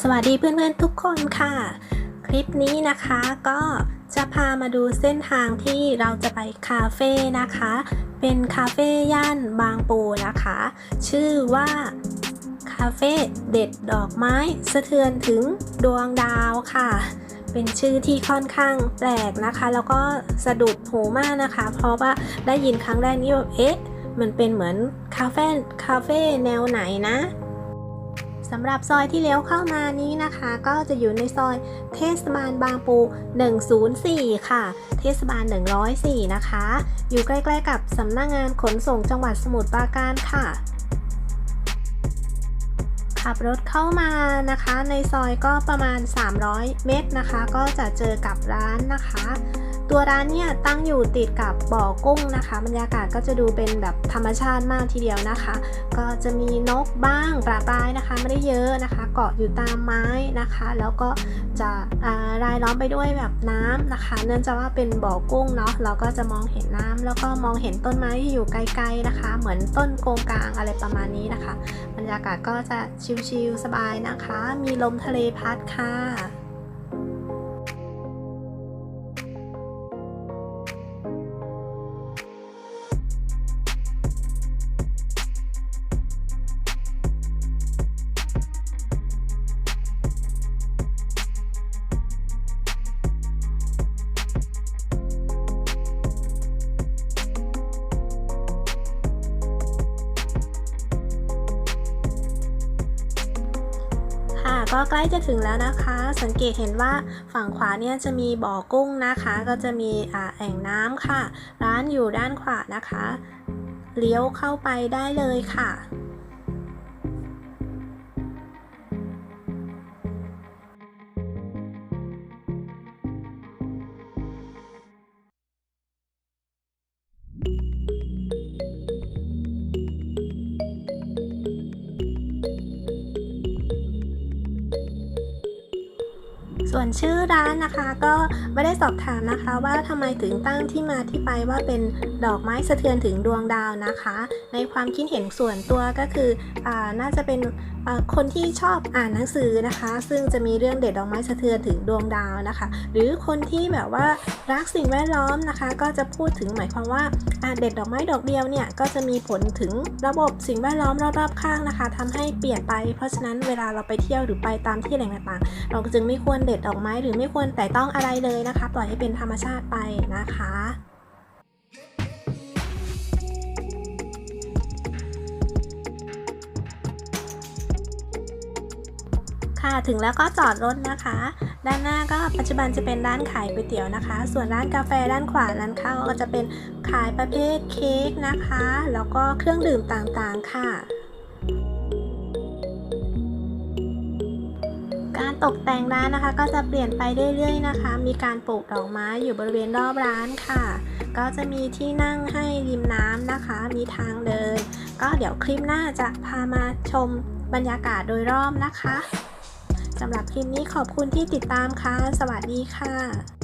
สวัสดีเพื่อนๆทุกคนค่ะ คลิปนี้นะคะก็จะพามาดูเส้นทางที่เราจะไปคาเฟ่นะคะ เป็นคาเฟ่ย่านบางปูนะคะ ชื่อว่าคาเฟ่เด็ดดอกไม้สะเทือนถึงดวงดาวค่ะ เป็นชื่อที่ค่อนข้างแปลกนะคะ แล้วก็สะดุดหูมากนะคะ เพราะว่าได้ยินครั้งแรกนี่แบบเอ๊ะมันเป็นเหมือนคาเฟ่คาเฟ่แนวไหนนะ สำหรับซอยที่เลี้ยวเข้ามานี้นะคะ ก็จะอยู่ในซอยเทศบาลบางปู 104 ค่ะ เทศบาล 104 นะคะ อยู่ใกล้ๆกับสำนักงงานขนส่งจังหวัดสมุทรปราการค่ะขับรถเข้ามานะคะในซอยก็ประมาณ 300 เมตรนะคะ ก็จะเจอกับร้านนะคะ ตัวร้านเนี่ยตั้งอยู่ติดกับบ่อกุ้งนะคะ บรรยากาศก็จะดูเป็นแบบธรรมชาติมากทีเดียวนะคะ ก็จะมีนกบ้างปลาปลายนะคะ ไม่ได้เยอะนะคะ เกาะอยู่ตามไม้นะคะ แล้วก็จะรายล้อมไปด้วยแบบน้ำนะคะ เนื่องจากว่าเป็นบ่อกุ้งเนาะเราก็จะมองเห็นน้ำแล้วก็มองเห็นต้นไม้ที่อยู่ไกลๆนะคะ เหมือนต้นโกงกลางอะไรประมาณนี้นะคะ บรรยากาศก็จะชิลๆสบายนะคะ มีลมทะเลพัดค่ะ ก็ใกล้จะถึงแล้วนะคะ สังเกตเห็นว่าฝั่งขวาเนี่ยจะมีบ่อกุ้งนะคะ ก็จะมีอ่าแอ่งน้ำค่ะ ร้านอยู่ด้านขวานะคะ เลี้ยวเข้าไปได้เลยค่ะ ส่วนชื่อร้านนะคะก็ไม่ได้สอบถามนะคะ ว่าทำไมถึงตั้งที่มาที่ไปว่าเป็นดอกไม้สะเทือนถึงดวงดาวนะคะ ในความคิดเห็นส่วนตัวก็คืออาน่าจะเป็นคนที่ชอบอ่านหนังสือนะคะ ซึ่งจะมีเรื่องเด็ดดอกไม้สะเทือนถึงดวงดาวนะคะ หรือคนที่แบบว่ารักสิ่งแวดล้อมนะคะ ก็จะพูดถึงหมายความว่าเด็ดดอกไม้ดอกเดียวเนี่ยก็จะมีผลถึงระบบสิ่งแวดล้อมรอบๆข้างนะคะทำให้เปลี่ยนไป เพราะฉะนั้นเวลาเราไปเที่ยวหรือไปตามที่แหล่งต่างๆ เราจึงไม่ควรเด็ด็ดดอกไม้หรือไม่ควรแต่ต้องอะไรเลยนะคะ ปล่อยให้เป็นธรรมชาติไปนะคะค่ะถึงแล้วก็จอดรถนะคะ ด้านหน้าก็ปัจจุบันจะเป็นร้านขายก๋วยเตี๋ยวนะคะ ส่วนร้านกาแฟด้านขวาร้านข้าวก็จะเป็นขายประเภทเค้กนะคะ แล้วก็เครื่องดื่มต่างๆค่ะ การตกแต่งร้านนะคะ ก็จะเปลี่ยนไปเรื่อยๆนะคะ มีการปลูกดอกไม้อยู่บริเวณรอบร้านค่ะ ก็จะมีที่นั่งให้ริมน้ำนะคะ มีทางเดิน ก็เดี๋ยวคลิปหน้าจะพามาชมบรรยากาศโดยรอบนะคะสำหรับคลิปนี้ขอบคุณที่ติดตามค่ะ สวัสดีค่ะ